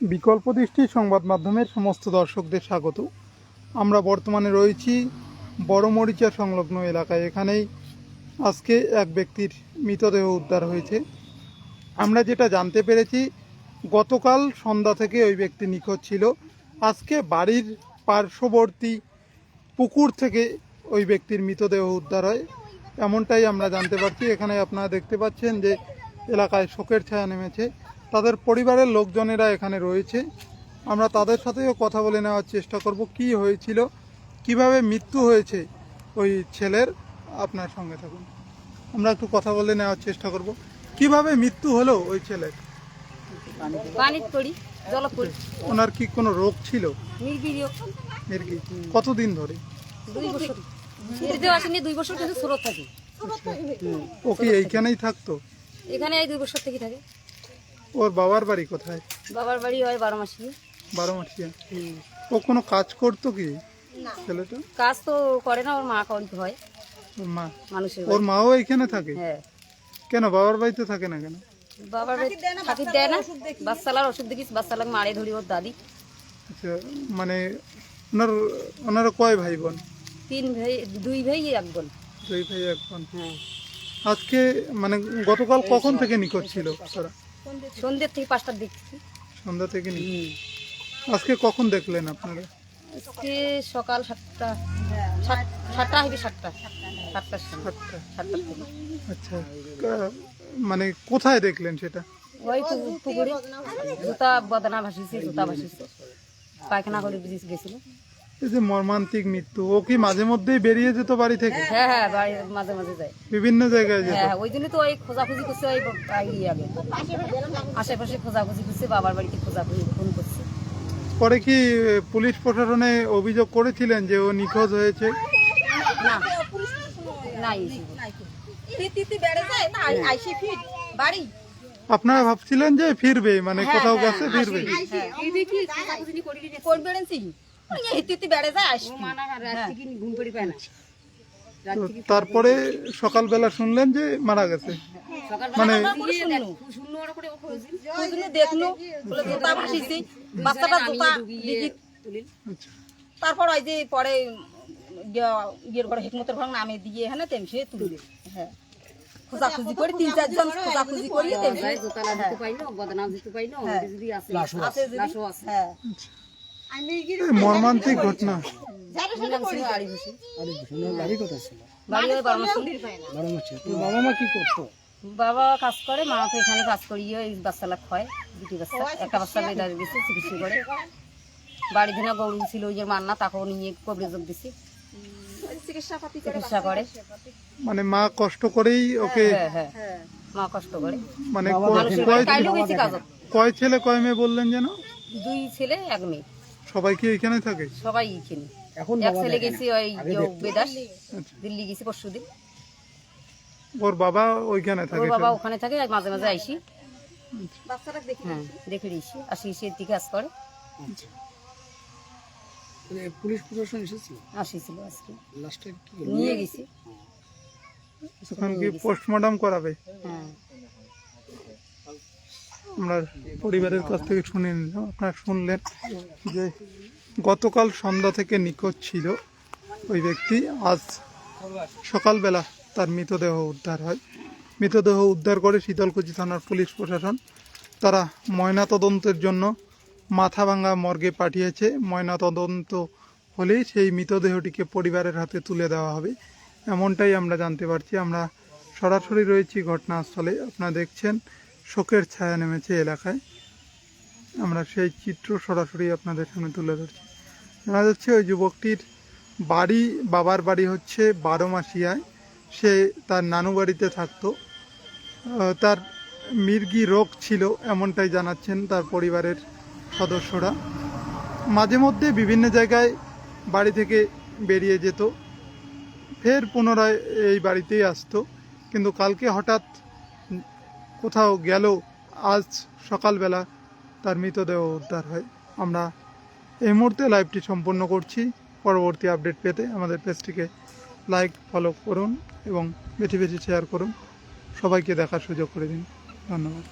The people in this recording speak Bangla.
বিকল্প দৃষ্টি সংবাদ মাধ্যমের সমস্ত দর্শকদের স্বাগত। আমরা বর্তমানে রয়েছি বড় মরিচা সংলগ্ন এলাকায়। এখানেই আজকে এক ব্যক্তির মৃতদেহ উদ্ধার হয়েছে। আমরা যেটা জানতে পেরেছি, গতকাল সন্ধ্যা থেকে ওই ব্যক্তি নিখোঁজ ছিল। আজকে বাড়ির পার্শ্ববর্তী পুকুর থেকে ওই ব্যক্তির মৃতদেহ উদ্ধার হয়। এমনটাই আমরা জানতে পারছি। এখানে আপনারা দেখতে পাচ্ছেন যে এলাকায় শোকের ছায়া নেমেছে। তাদের পরিবারের লোকজনেরা এখানে রয়েছে। আমরা তাদের সাথেও কথা বলে নেওয়ার চেষ্টা করব কি হয়েছিল কীভাবে মৃত্যু হয়েছে ওই ছেলের। আপনার সঙ্গে থাকুন। আমরা একটু কথা বলে নেওয়ার চেষ্টা করব। কীভাবে মৃত্যু হলো ওই ছেলের? ওনার কি কোনো রোগ ছিল? কতদিন ধরে? দুই বছর। এতে আসেনি দুই বছর কিন্তু থাকে। ও কি এইখানেই থাকতো? এখানে এই দুই বছর থেকে থাকে। ওর বাবার বাড়ি কোথায়? বাবার বাড়ি হয় বারো মাসি। বারো মাসিয়া ও কোনো কাজ করতো কি? ছেলেটা? কাজ তো করে না ওর মা করতে হয়। ওর মা? মানুষের ওর। মাও এইখানে থাকে? হ্যাঁ। কেন বাবার বাড়িতে থাকে না কেন? বাবার বাড়ি থাকি দেয় না বাচ্চালার ওষুধ দেখিস বাচ্চালার মারে ধরি ওর দাদি। আচ্ছা মানে ওনার ওনারা কয় ভাই বোন তিন ভাই দুই ভাই এক বোন দুই ভাই এক বোন। হ্যাঁ। আজকে মানে গতকাল কখন থেকে নিখোঁজ ছিল তারা? সন্ধ্যের থেকে পাঁচটার দেখছি সন্ধ্যা থেকে আজকে কখন দেখলেন আপনারা? আজকে সকাল সাতটা সাত- সাতটা হবে সাতটা। সময়। সাতটা। সাতটার আচ্ছা মানে কোথায় দেখলেন সেটা? ওই পুকুরে। জুতা বদনা ভাসিছে জুতা ভাসিছে। পায়খানা করে বিজিস গেছিল। এই যে মর্মান্তিক মৃত্যু ও কি মাঝে মধ্যেই বেরিয়ে যেত বাড়ি থেকে? হ্যাঁ হ্যাঁ বাড়ি মাঝে মাঝে যায়। বিভিন্ন জায়গায় যেত। হ্যাঁ ওই জন্য তো ওই খোঁজাখুঁজি করছে ওই আগে আগে। আশেপাশে খোঁজাখুঁজি করছে বাবার বাড়িতে খোঁজাখুঁজি ফোন করছে। পরে কি পুলিশ প্রশাসনে অভিযোগ করেছিলেন যে ও নিখোঁজ হয়েছে? না। নাই আপনারা ভাবছিলেন যে ফিরবে মানে কোথাও গেছে ফিরবে তারপরে সকালবেলা শুনলেন যে মারা গেছে। মানে দেখল জুতা ভাসিছে বাচ্চাটা জুতা আচ্ছা। তারপর ওই যে পরে ইয়া- ইয়ের ঘরে হেকমতের ঘর নামে দিয়ে হ্যাঁ তেম সে তুলবে হ্যাঁ। খোঁজাখুঁজি করে তিন চারজন খোঁজাখুঁজি করি তেম সে আছে যদি হ্যাঁ এই মর্মান্তিক ঘটনা নাম ছিল আড়ি মাসে তোর বাবা মা কি করতো? বাবা কাজ করে মা তো এখানে কাজ করিয়ে ওই বাচ্চালা খয়। দুটি বাচ্চা একটা বাচ্চা গেছে চিকিৎসা করে। বাড়ি দিনে গরু ছিল ওই যে মান্না তাকেও নিয়ে কবরে যোগ দিছি। চিকিৎসা করে মানে মা কষ্ট করেই ওকে হ্যাঁ হ্যাঁ। মা কষ্ট করে। মানে কয় ছেলে কয় মেয়ে বললেন যেন? দুই ছেলে এক মেয়ে। সবাই কি এখানে থাকে? সবাই কিনে এখন এক ছেলে গেছি ওই বেদাস আচ্ছা। দিল্লি গেছি পরশু দিন ওর বাবা ওইখানে ওর থাকে বাবা ওখানে থাকে আর মাঝে মাঝে আইসি। হ্যাঁ দেখে দিয়েছি। আসি এসে দিকে কাজ করে। মানে পুলিশ প্রশাসন এসেছিল? আসিছিল আজকে। লাস্টে নিয়ে গেছি। তখন কি পোস্টমর্টম করাবে? হ্যাঁ। আমরা পরিবারের কাছ থেকে শুনে নিলাম। আপনারা শুনলেন যে গতকাল সন্ধ্যা থেকে নিখোঁজ ছিল ওই ব্যক্তি। আজ সকালবেলা তার মৃতদেহ উদ্ধার হয়। মৃতদেহ উদ্ধার করে শীতলকুচি থানার পুলিশ প্রশাসন। তারা ময়নাতদন্তের জন্য মাথাভাঙ্গা মর্গে পাঠিয়েছে। ময়নাতদন্ত হলে সেই মৃতদেহটিকে পরিবারের হাতে তুলে দেওয়া হবে। এমনটাই আমরা জানতে পারছি। আমরা সরাসরি রয়েছি ঘটনাস্থলে। আপনারা দেখছেন শোকের ছায়া নেমেছে এলাকায়। আমরা সেই চিত্র সরাসরি আপনাদের সামনে তুলে ধরছি। জানা যাচ্ছে ওই যুবকটির বাড়ি, বাবার বাড়ি হচ্ছে বারো মাসিয়ায় সে তার নানু বাড়িতে থাকতো। তার মির্গি রোগ ছিল এমনটাই জানাচ্ছেন তার পরিবারের সদস্যরা। মাঝে মধ্যে বিভিন্ন জায়গায় বাড়ি থেকে বেরিয়ে যেত। ফের পুনরায় এই বাড়িতেই আসতো। কিন্তু কালকে হঠাৎ কোথাও গেল আজ সকালবেলা তার মৃতদেহ উদ্ধার হয়। আমরা এই মুহূর্তে লাইভটি সম্পূর্ণ করছি। পরবর্তী আপডেট পেতে আমাদের পেজটিকে লাইক ফলো করুন এবং বেশি বেশি শেয়ার করুন। সবাইকে দেখার সুযোগ করে দিন। ধন্যবাদ।